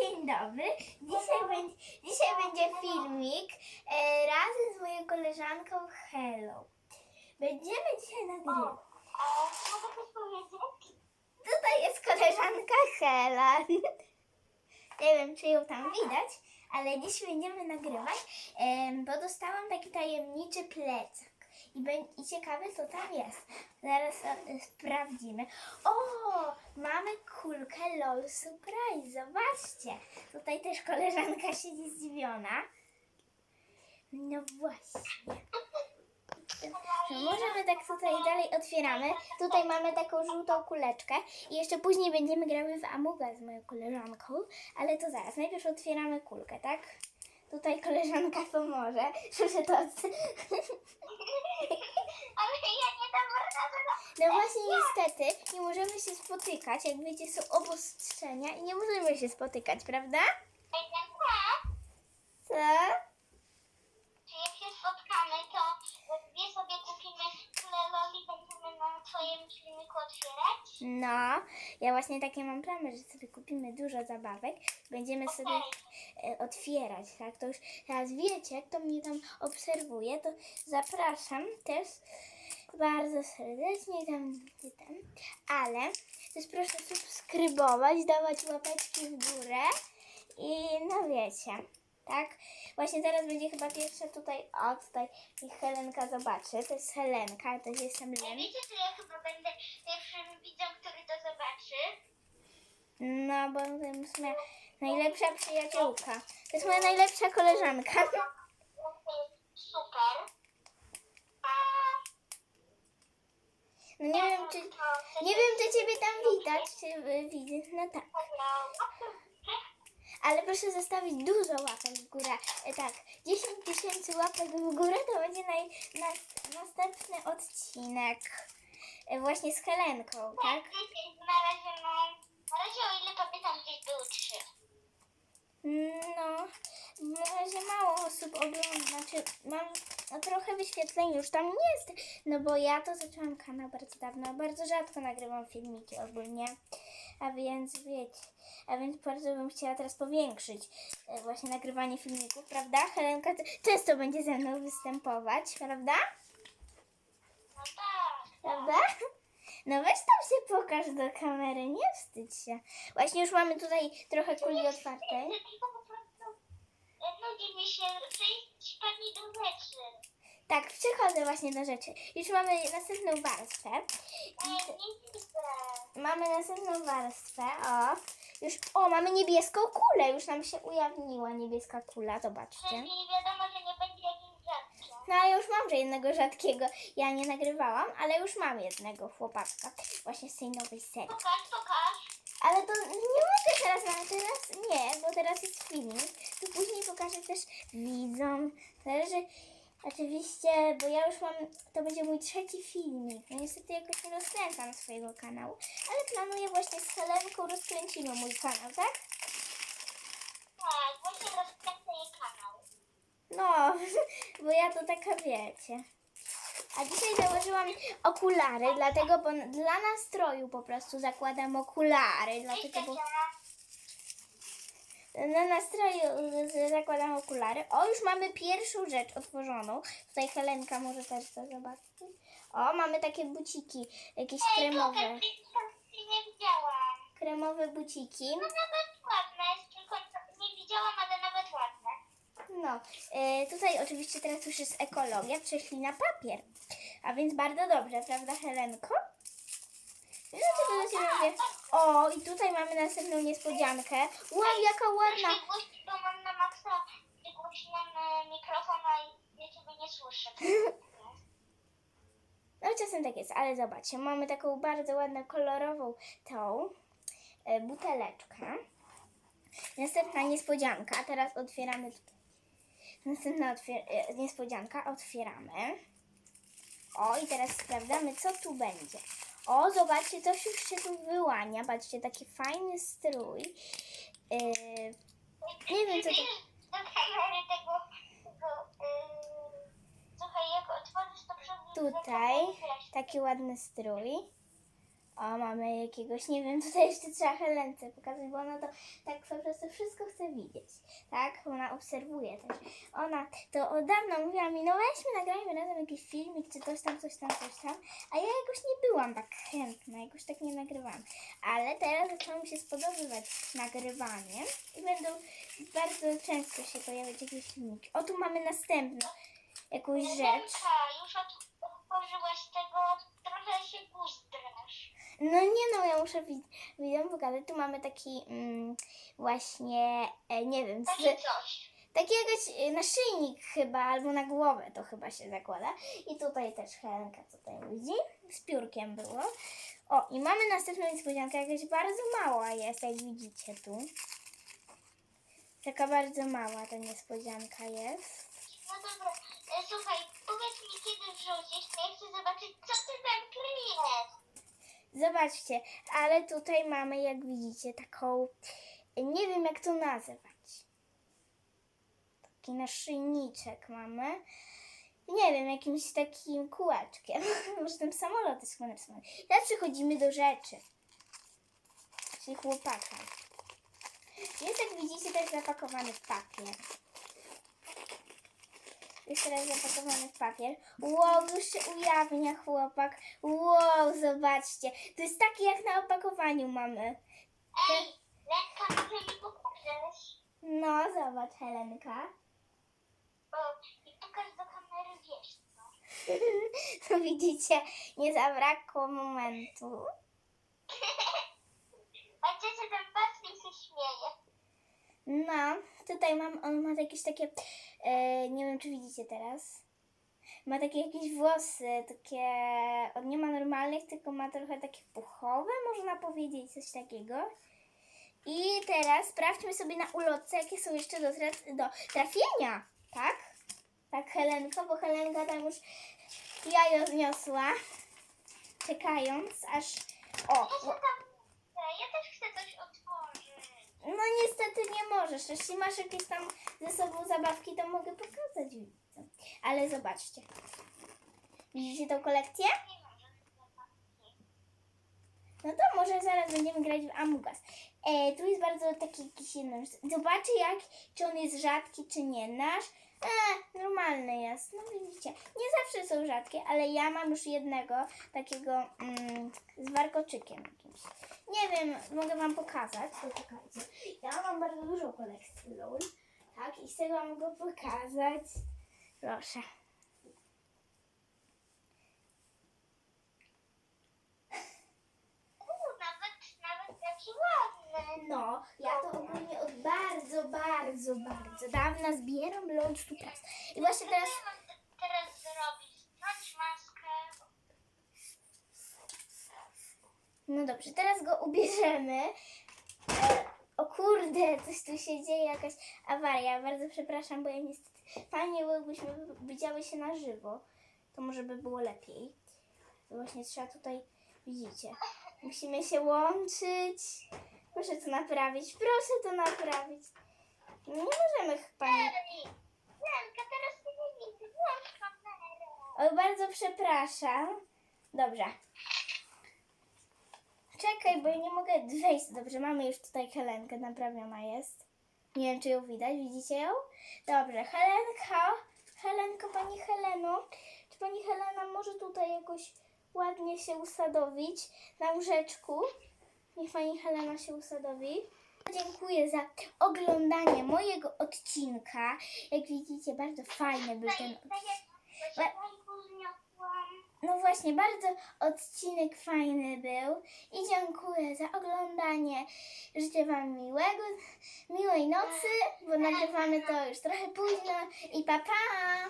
dzień dobry. Dzisiaj, będzie, dzisiaj będzie filmik e, razem z moją koleżanką Hello. Będziemy dzisiaj nagrywać. Mogę coś powiedzieć? Tutaj jest koleżanka Hela. Nie wiem, czy ją tam widać, ale dziś będziemy nagrywać, em, bo dostałam taki tajemniczy plecak. I, I ciekawe, co tam jest. Zaraz sprawdzimy. O, mamy kulkę LOL Surprise. Zobaczcie. Tutaj też koleżanka siedzi zdziwiona. No właśnie. No możemy tak tutaj dalej otwieramy. Tutaj mamy taką żółtą kuleczkę i jeszcze później będziemy grały w Amuga z moją koleżanką, ale to zaraz. Najpierw otwieramy kulkę, tak? Tutaj koleżanka pomoże. Muszę to. Ale ja nie dam rady. No właśnie niestety nie możemy się spotykać. Jak wiecie są obostrzenia i nie możemy się spotykać, prawda? Edenka, Co? czy jak się spotkamy, to dwie sobie kupimy tyle loli, będziemy na otwierać? No, ja właśnie takie mam plany, że sobie kupimy dużo zabawek. Będziemy sobie e, otwierać, tak? To już teraz wiecie, kto mnie tam obserwuje, to zapraszam też bardzo serdecznie tam, tam. Ale też proszę subskrybować, dawać łapeczki w górę i no wiecie, tak? Właśnie teraz będzie chyba pierwsza tutaj, o tutaj niech Helenka zobaczy, to jest Helenka, to jestem Len. Wiecie, że ja chyba będę pierwszym widzem, który to zobaczy? No, bo to jest moja najlepsza przyjaciółka. To jest moja najlepsza koleżanka. Super. A, No nie wiem, czy, nie wiem, czy ciebie tam widać, czy y, widzę. No tak. Ale proszę zostawić dużo łapek w górę. E, tak, 10 tysięcy łapek w górę to będzie naj, nas, następny odcinek. E, właśnie z Helenką, tak? Tak, na razie mam, na razie o ile pamiętam gdzieś były trzy. No, na razie mało osób ogląda, znaczy mam trochę wyświetleń już tam jest, no bo ja to zaczęłam kanał bardzo dawno, bardzo rzadko nagrywam filmiki ogólnie, a więc wiecie, a więc bardzo bym chciała teraz powiększyć e, właśnie nagrywanie filmików, prawda? Helenka często będzie ze mną występować, prawda? No tak. Prawda? No weź tam się pokaż do kamery, nie wstydź się. Właśnie już mamy tutaj trochę kuli otwartej. Tylko po prostu nudzi mi się przejść pani do rzeczy. Tak, przechodzę właśnie do rzeczy. Już mamy następną warstwę. Ej, nie widzę. Mamy następną warstwę. O, już, o, mamy niebieską kulę. Już nam się ujawniła niebieska kula, zobaczcie. Czyli wiadomo, że nie będzie jakimś rzadkim. No ale już mam że jednego rzadkiego. Ja nie nagrywałam, ale już mam jednego chłopaczka. Właśnie z tej nowej serii. Pokaż, pokaż. Ale to nie mogę teraz, na teraz nie, bo teraz jest filmik. To później pokażę też widzom. Zależy oczywiście, bo ja już mam, to będzie mój trzeci filmik. No niestety jakoś nie rozkręcam swojego kanału, ale planuję właśnie z Helenką rozkręcimy mój kanał? Tak, właśnie rozkręcę jej kanał. No, bo ja to taka wiecie. A dzisiaj założyłam okulary, dlatego, bo dla nastroju po prostu zakładam okulary, dlatego, bo... Na nastroju zakładam okulary. O, już mamy pierwszą rzecz otworzoną. Tutaj Helenka może też to zobaczyć. O, mamy takie buciki, jakieś Ej, kremowe. pokaż, nie, nie widziałam. Kremowe buciki. No nawet ładne, tylko nie widziałam, ale. No, y, tutaj oczywiście teraz już jest ekologia, przeszli na papier. A więc bardzo dobrze, prawda Helenko? No to mówię. O, i tutaj mamy następną niespodziankę. Wow, jaka ładna. Bo mam na maksa e, mikrofon, a ja ciebie nie słyszę. No czasem tak jest, ale zobaczcie, mamy taką bardzo ładną, kolorową tą e, buteleczkę. Następna niespodzianka, teraz otwieramy tutaj. Następna otwier- e, niespodzianka, otwieramy. O, i teraz sprawdzamy, co tu będzie. O, zobaczcie, coś już się tu wyłania. Patrzcie, taki fajny strój. E, nie wiem, co to... Do kamery tego, tego yy, słuchaj, jak otworzysz to przed Tutaj taki ładny strój. O, mamy jakiegoś, nie wiem, tutaj jeszcze trzeba Helence pokazać, bo ona to tak po prostu wszystko chce widzieć, tak? Ona obserwuje też. Ona to od dawna mówiła mi, no weźmy, nagrajmy razem jakiś filmik, czy coś tam, coś tam, coś tam, a ja jakoś nie byłam tak chętna, jakoś tak nie nagrywałam. Ale teraz zaczęło mi się spodobywać nagrywanie i będą bardzo często się pojawiać jakieś filmiki. O, tu mamy następną jakąś rzecz. Już od- otworzyłaś tego, trochę się buzdrasz. No nie no, ja muszę wi- widzom pokazać. Tu mamy taki mm, właśnie, e, nie wiem, z, Takie coś. taki jakiś e, naszyjnik chyba, albo na głowę to chyba się zakłada. I tutaj też Helenka tutaj widzi, z piórkiem było. O, i mamy następną niespodziankę, jakaś bardzo mała jest, jak widzicie tu. Taka bardzo mała ta niespodzianka jest. No dobra, e, słuchaj, powiedz mi kiedy wrzucisz, to ja chcę zobaczyć, co ty tam kryjesz. Zobaczcie, ale tutaj mamy, jak widzicie, taką, nie wiem jak to nazywać. Taki naszyjniczek mamy. Nie wiem, jakimś takim kółeczkiem. Może ten samolot jest chyba narysowany. Teraz przechodzimy do rzeczy. Czyli chłopaka. Jest, jak widzicie, też zapakowany w papier. Jest teraz zapakowany w papier. Wow, już się ujawnia chłopak. Wow, zobaczcie. To jest takie jak na opakowaniu mamy. Ej, Lenka, może mi pokażesz? No, zobacz, Helenka. O, i pokaż do kamery, wiesz co. No widzicie, nie zabrakło momentu. Tam patrzy i się śmieje. No, tutaj mam, on ma jakieś takie, e, nie wiem czy widzicie teraz. Ma takie jakieś włosy, takie, on nie ma normalnych, tylko ma trochę takie puchowe, można powiedzieć, coś takiego. I teraz sprawdźmy sobie na ulotce, jakie są jeszcze do, do trafienia, tak? Tak, Helenko, bo Helenka tam już jajo zniosła, czekając aż, o, Ja tam ja też chcę coś otworzyć. No niestety nie możesz. Jeśli masz jakieś tam ze sobą zabawki, to mogę pokazać. Ale zobaczcie. Widzicie tą kolekcję? No to może zaraz będziemy grać w Amugas. E, tu jest bardzo taki jakiś jeden. Zobaczcie jak, czy on jest rzadki, czy nie. Nasz e, normalny jest. No widzicie. Nie zawsze są rzadkie, ale ja mam już jednego takiego mm, z warkoczykiem jakimś. Nie wiem, mogę wam pokazać. Poczekajcie. Ja mam bardzo dużo kolekcji LOL. Tak, i z tego mogę pokazać. Proszę. Nawet, nawet taki ładny. No, ja to ogólnie od bardzo, bardzo, bardzo dawna zbieram LOL Supras. I właśnie Co teraz... ja mam te- teraz zrobić? Zdjąć maskę. No dobrze, teraz go ubierzemy. E, o kurde, coś tu się dzieje, jakaś awaria. Bardzo przepraszam, bo ja niestety fajnie byłobyśmy widziały się na żywo. To może by było lepiej. To właśnie trzeba tutaj, widzicie, musimy się łączyć. Proszę to naprawić, proszę to naprawić. No nie możemy chyba... Nie... Lenka, teraz ty nie widzę. Włącz kamerę. Oj, bardzo przepraszam. Dobrze. Czekaj, bo ja nie mogę wejść. Dobrze, mamy już tutaj Helenkę, naprawiona jest. Nie wiem, czy ją widać. Widzicie ją? Dobrze, Helenka. Helenko, pani Heleno. Czy pani Helena może tutaj jakoś ładnie się usadowić na łóżeczku? Niech pani Helena się usadowi. Dziękuję za oglądanie mojego odcinka. Jak widzicie, bardzo fajny był ten Tak zniosłam. No właśnie, bardzo odcinek fajny był i dziękuję za oglądanie. Życzę Wam miłego, miłej nocy, bo nagrywamy to już trochę późno i pa pa!